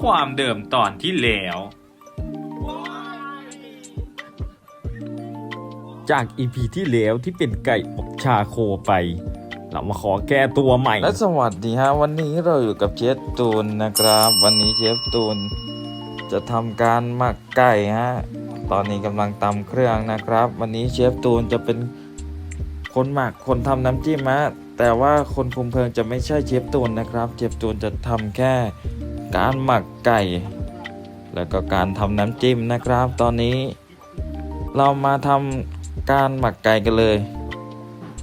ความเดิมตอนที่แล้ว จากอีพีที่แล้วที่เป็นไก่อบชาโคไป เรามาขอแก้ตัวใหม่ และสวัสดีฮะ วันนี้เราอยู่กับเชฟตูนนะครับ วันนี้เชฟตูนจะทำการหมักไก่ฮะ ตอนนี้กำลังตำเครื่องนะครับ วันนี้เชฟตูนจะเป็นคนหมักคนทำน้ำจิ้มฮะแต่ว่าคนคุมเพลิงจะไม่ใช่เชฟตูนนะครับ เชฟตูนจะทำแค่ การหมักไก่ แล้วก็การทำน้ำจิ้มนะครับ ตอนนี้ เรามาทำการหมักไก่กันเลย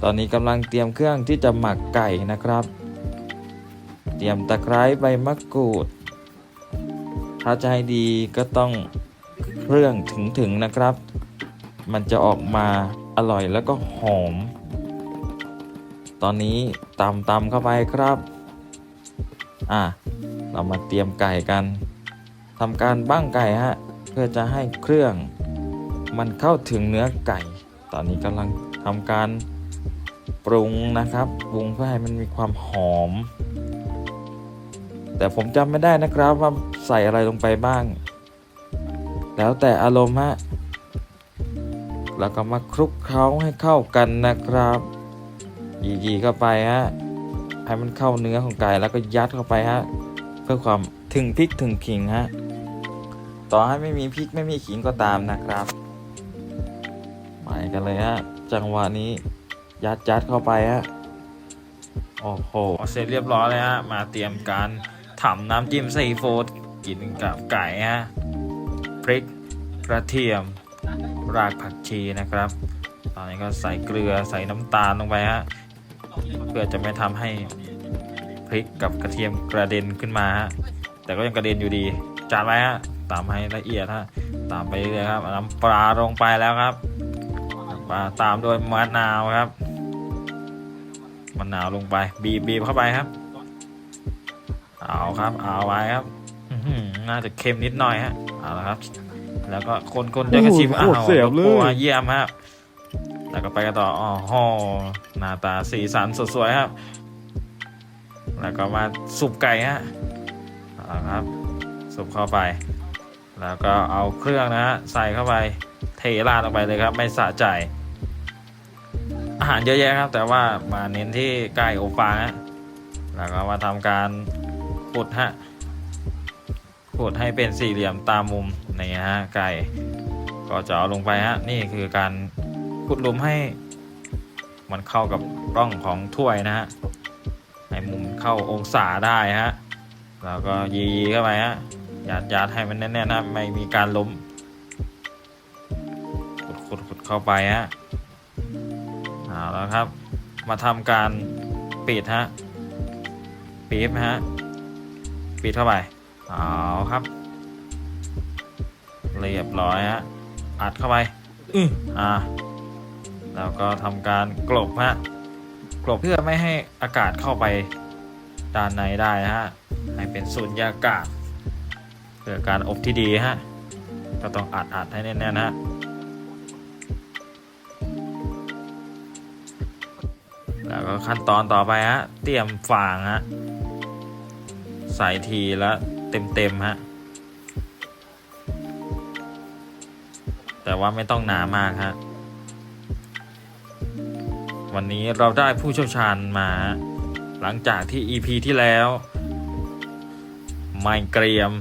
ตอนนี้กำลังเตรียมเครื่องที่จะหมักไก่นะครับ เตรียมตะไคร้ใบมะกรูด ถ้าจะให้ดีก็ต้องเครื่องถึงๆนะครับ มันจะออกมาอร่อยแล้วก็หอม ตอนนี้ตำตำเข้าไปครับ อะ เรามาเตรียมไก่กันทำการบ้างไก่ฮะเพื่อจะให้เครื่อง มันเข้าถึงเนื้อไก่ ตอนนี้กำลังทำการปรุงนะครับปรุงเพื่อให้มันมีความหอม แต่ผมจำไม่ได้นะครับว่าใส่อะไรลงไปบ้าง แล้วแต่อารมณ์ฮะแล้วก็มาคลุกเคล้าให้เข้ากันนะครับยีๆเข้าไปฮะให้มันเข้าเนื้อของไก่แล้วก็ยัดเข้าไปฮะ เพื่อความถึงพริกถึงขิงฮะต่อให้ไม่มีพริกไม่มีขิงก็ตามนะครับไปกันเลยฮะจังหวะนี้ยัดยัดเข้าไปฮะโอ้โหเสร็จเรียบร้อยเลยฮะมาเตรียมการทำน้ำจิ้มซีฟู้ดกินกับไก่ฮะพริกกระเทียม รากผักชีนะครับ ตอนนี้ก็ใส่เกลือใส่น้ำตาลลงไปฮะเพื่อจะไม่ทำให้ ริกกับกระเทียมกระเด็นขึ้นมาฮะแต่ก็ยังกระเด็นอยู่ดีจานไว้ฮะตามให้ละเอียดฮะตามไปเรื่อยๆครับเอาน้ำปลาลงไปแล้วครับปลาตามด้วยมะนาวครับมะนาวลงไป บีบบีบเข้าไปครับ เอาครับ เอาไว้ครับอื้อหือน่าจะเค็มนิดหน่อยฮะเอาละครับ แล้วก็คนคนจะกระชิมโอ้โหอ้าวโคตรเสียบเลยโอ้โหเยี่ยมครับแล้วก็ไปกันต่ออ๋อโหหน้าตาสีสันสดสวยครับ แล้วก็มาสุปไก่ฮะเอาครับ สุปเข้าไป แล้วก็เอาเครื่องนะฮะใส่เข้าไปเทราดลงไปเลยครับ ไม่สะใจอาหารเยอะแยะครับ แต่ว่ามาเน้นที่ไก่อบฟางฮะแล้วก็มาทำการขุดฮะขุดให้เป็นสี่เหลี่ยมตามมุมนี่ฮะไก่ก็จะเอาลงไปฮะนี่คือการขุดหลุมให้มันเข้ากับร่องของถ้วยนะฮะ มุมเข้าองศาได้ฮะแล้วก็ยีเข้าไปฮะยัดยัดให้มันแน่นๆนะไม่มีการล้มขุดขุดขุดเข้าไปฮะเอาแล้วครับ มาทำการปิดฮะปี๊บฮะปิดเข้าไปเอาครับ เรียบร้อยฮะอัดเข้าไปอืออ่าแล้วก็ทำการกลบฮะ กลบเพื่อไม่ให้อากาศเข้าไปด้านในได้ฮะให้เป็นสุญญากาศเพื่อการอบที่ดีฮะก็ต้องอัดอัดให้แน่นๆฮะแล้วก็ขั้นตอนต่อไปฮะเตรียมฟางฮะใส่ทีละเต็มๆฮะแต่ว่าไม่ต้องหนามากฮะ วันนี้เราได้ผู้เชี่ยวชาญมา หลังจากที่ EP ที่แล้วไม่เกรียม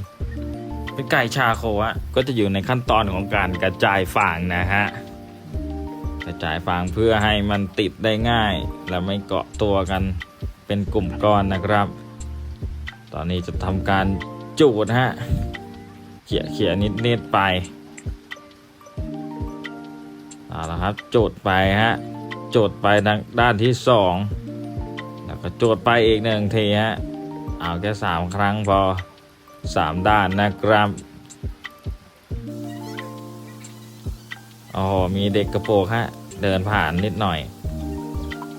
เป็นไก่ชาโคฮะก็จะอยู่ในขั้นตอนของการกระจายฟางนะฮะกระจายฟางเพื่อให้มันติดได้ง่าย และไม่เกาะตัวกันเป็นกลุ่มก้อนนะครับ ตอนนี้จะทำการจูดฮะเขี่ยเขี่ยนิดนิดๆไปเอาละครับจูดไปฮะ จดไปทางด้านที่สองแล้วก็โจดไปอีกหนึ่งทีฮะเอาแค่สามครั้งพอสามด้านนะครับโอ้โหมีเด็กกระโปรงฮะเดินผ่านนิดหน่อย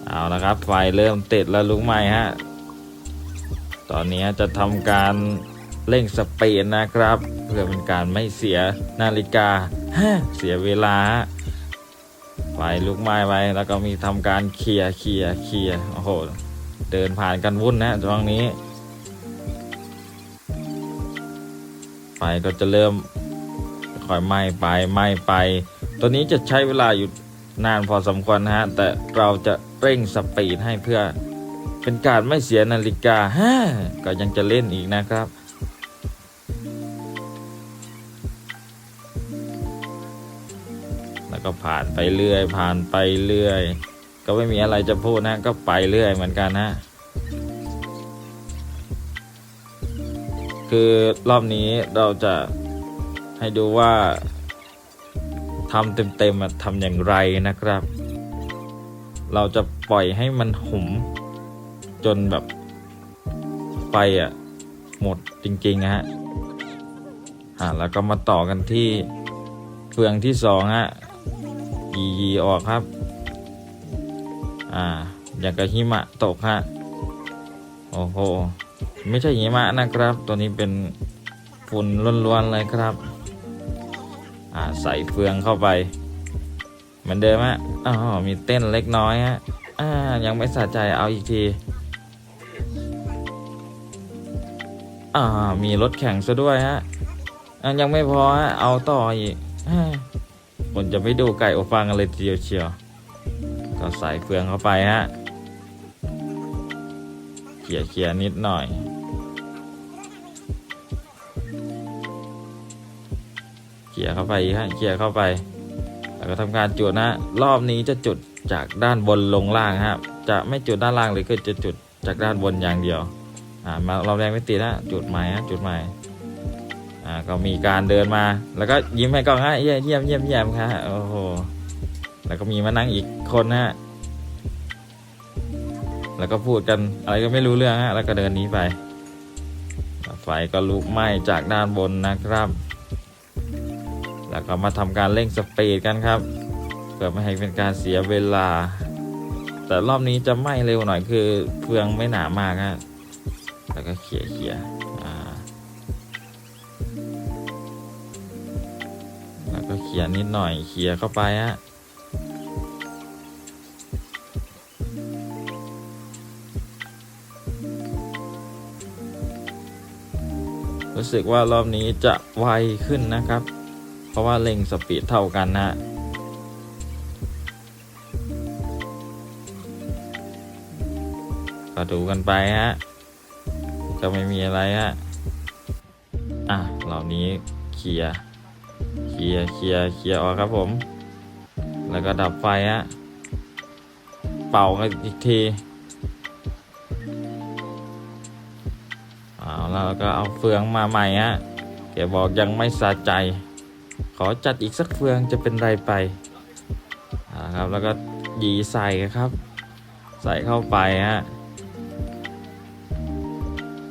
เอาละครับไฟเริ่มติดแล้วลุกไหมฮะตอนนี้จะทำการเร่งสปีดนะครับ เพื่อเป็นการไม่เสียนาฬิกาเสียเวลาฮะ ไฟลุกไหม้ไปแล้วก็มีทำการเคลียร์เคลียร์เคลียร์โอ้โห เดินผ่านกันวุ่นนะตรงนี้ก็จะเริ่มค่อยไหม้ไปไหม้ไป ตัวนี้จะใช้เวลาอยู่นานพอสมควรนะฮะ แต่เราจะเร่งสปีดให้เพื่อเป็นการไม่เสียนาฬิกาฮะก็ยังจะเล่นอีกนะครับ ก็ผ่านไปเรื่อย ผ่านไปเรื่อย ก็ไม่มีอะไรจะพูดนะก็ไปเรื่อยเหมือนกันนะคือรอบนี้เราจะให้ดูว่าทำเต็มๆทำอย่างไรนะครับ เราจะปล่อยให้มันหุมจนแบบไปอะหมดจริงๆนะฮะอ่าแล้วก็มาต่อกันที่เฟืองที่สองฮะ ยียีออกครับ อ่า อย่างกับหิมะตกฮะโอ้โห ไม่ใช่หิมะนะครับ ตัวนี้เป็นฝุ่นล้วนๆเลยครับ อ่า ใส่เฟืองเข้าไป เหมือนเดิมฮะอ๋อมีเต้นเล็กน้อยฮะ อ่า ยังไม่สะใจเอาอีกทีอ่ามีรถแข่งซะด้วยฮะ ยังไม่พอฮะ เอาต่ออีก ผมจะไม่ดูไก่อบฟางกันเลยทีเดียวเชียว ก็ใส่เฟืองเข้าไปฮะเขี่ยเขี่ยนิดหน่อย เขี่ยเข้าไปฮะเขี่ยเข้าไป แล้วก็ทำการจุดนะ รอบนี้จะจุดจากด้านบนลงล่างฮะจะไม่จุดด้านล่างเลยคือจะจุดจากด้านบนอย่างเดียว อ่ามาเราแรงไม่ติดนะจุดใหม่ฮะจุดใหม่ อ่าก็มีการเดินมา แล้วก็ยิ้มให้กล้องฮะเยี่ยมเยี่ยมเยี่ยมเยี่ยมครับโอ้โหแล้วก็มีมานั่งอีกคนฮะแล้วก็พูดกันอะไรก็ไม่รู้เรื่องฮะแล้วก็เดินหนี้ไปไฟก็ลุกไหม้จากด้านบนนะครับ แล้วก็มาทำการเร่งสปีดกันครับเพื่อไม่ให้เป็นการเสียเวลา แต่รอบนี้จะไหม้เร็วหน่อยคือเฟืองไม่หนามากฮะแล้วก็เขี่ยเขี่ยอ่า ขี่ยนิดหน่อยเขี่ยเข้าไปฮะรู้สึกว่ารอบนี้จะไวขึ้นนะครับ เพราะว่าเร่งสปีดเท่ากันนะก็ดูกันไปฮะก็ไม่มีอะไรฮะอะเหล่านี้เคลียร์ เคลียร์เคลียร์เคลียร์ออกครับผม แล้วก็ดับไฟฮะ เป่ากันอีกที เอาแล้วก็เอาเฟืองมาใหม่ฮะแกบอกยังไม่สะใจ ขอจัดอีกสักเฟืองจะเป็นไรไปครับแล้วก็หยีใส่ครับ ใส่เข้าไปฮะ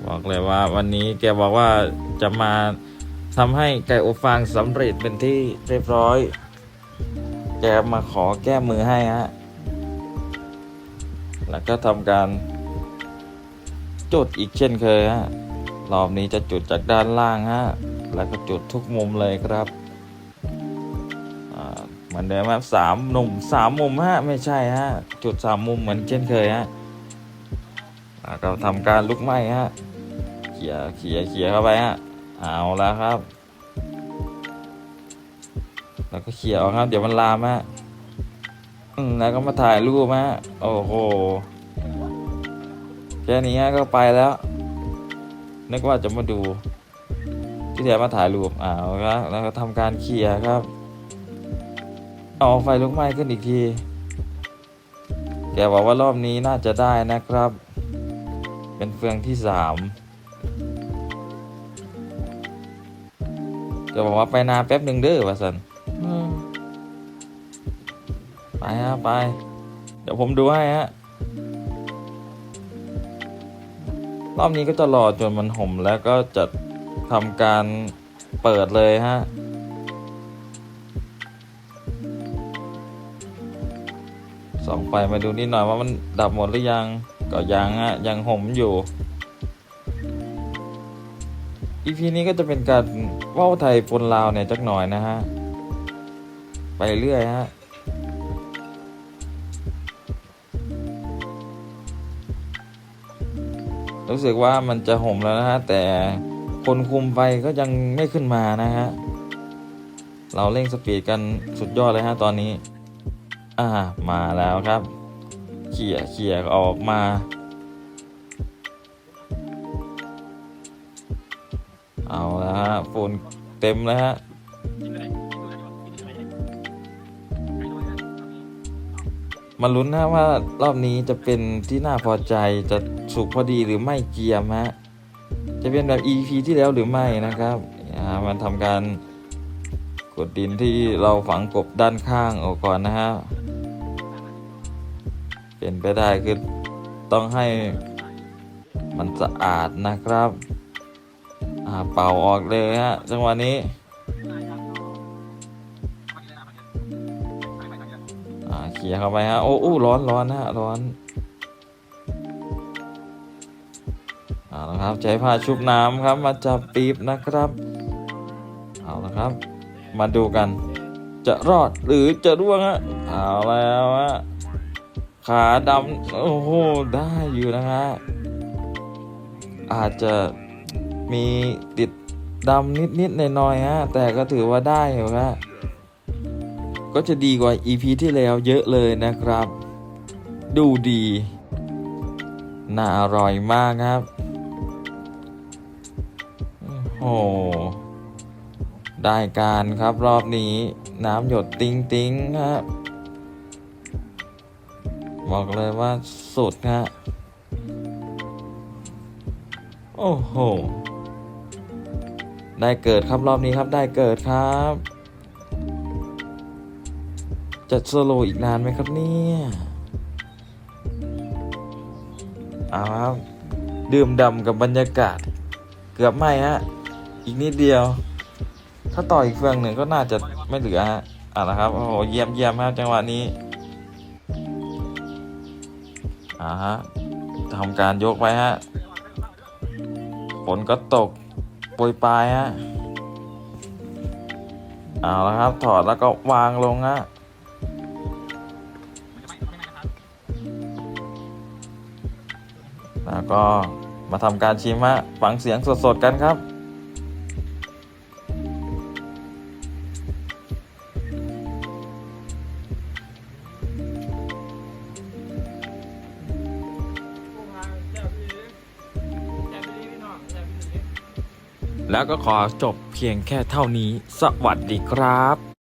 บอกเลยว่าวันนี้แกบอกว่าจะมา ทำให้ไก่อบฟางสำเร็จเป็นที่เรียบร้อย แกมาขอแก้มือให้ฮะ แล้วก็ทำการ จุดอีกเช่นเคยฮะ รอบนี้จะจุดจากด้านล่างฮะ แล้วก็จุดทุกมุมเลยครับเหมือนเดิมครับสามหนุ่มสามมุมฮะ ไม่ใช่ฮะ จุดสามมุมเหมือนเช่นเคยฮะเราทำการลุกไหม้ฮะ เขี่ยเขี่ยเขี่ยเข้าไปฮะ เอาแล้วครับ แล้วก็เขี่ยออกครับ เดี๋ยวมันลามฮะแล้วก็มาถ่ายรูปฮะโอ้โหแค่นี้ก็ไปแล้ว นึกว่าจะมาดู ที่แท้มาถ่ายรูปอ่าวครับแล้วก็ทำการเคลียครับเอาไฟลุกไหม้ขึ้นอีกทีแกบอกว่ารอบนี้น่าจะได้นะครับ เป็นเฟืองที่สาม กบอกว่าไปนาแป๊บหนึ่งเด้อวะสันอืมไปฮะไป เดี๋ยวผมดูให้ฮะ รอบนี้ก็จะรอจนมันห่มแล้วก็จะทำการเปิดเลยฮะส่องไฟมาดูนิดหน่อยว่ามันดับหมดหรือยัง ก็ยังฮะยังห่มอยู่ อีพีนี้ก็จะเป็นการว่าวไทยปนลาวเนี่ยจักหน่อยนะฮะ ไปเรื่อยฮะรู้สึกว่ามันจะห่มแล้วนะฮะ แต่คนคุมไปก็ยังไม่ขึ้นมานะฮะ เราเร่งสปีดกันสุดยอดเลยฮะตอนนี้ อ่ามาแล้วครับ เขี่ยเขี่ยออกมา อาแล้วฮะฝนเต็มแล้วฮะมาลุ้นนะว่ารอบนี้จะเป็นที่น่าพอใจจะสุกพอดีหรือไม่เกียมฮะจะเป็นแบบ EP ที่แล้วหรือไม่นะครับอ่ามันทำการกดดินที่เราฝังกบด้านข้างออกก่อนนะฮะเป็นไปได้คือต้องให้มันสะอาดนะครับ อ่าเป่าออกเลยฮะจังหวะนี้อ่าเขี่ยเข้าไปฮะโอ้โอ้ร้อนร้อนฮะร้อนเอาละครับใช้ผ้าชุบน้ำครับ มาจับปี๊บนะครับเอาละครับ มาดูกัน จะรอดหรือจะร่วงฮะเอาแล้วฮะขาดำโอ้โหได้อยู่นะฮะอาจจะ มีติดดำนิดๆหน่อยๆฮะ แต่ก็ถือว่าได้อยู่ฮะก็จะดีกว่า EP ที่แล้วเยอะเลยนะครับ ดูดี น่าอร่อยมากครับ โอ้โหได้การครับรอบนี้ น้ำหยดติ้งติ้งๆครับ บอกเลยว่าสุดฮะ โอ้โห ได้เกิดครับรอบนี้ครับได้เกิดครับ จะสโลอีกนานไหมครับเนี่ยเอาครับดื่มดำกับบรรยากาศ เกือบไม่ฮะอีกนิดเดียว ถ้าต่ออีกเฟืองหนึ่งก็น่าจะไม่เหลือฮะอะนะครับโอ้โหเยี่ยมเยี่ยมครับจังหวะนี้อ่าฮะทำการยกไว้ฮะฝนก็ตก โปรยปลายฮะเอาละครับ ถอดแล้วก็วางลงฮะแล้วก็มาทำการชิมฮะฟังเสียงสดๆกันครับ แล้วก็ขอจบเพียงแค่เท่านี้ สวัสดีครับ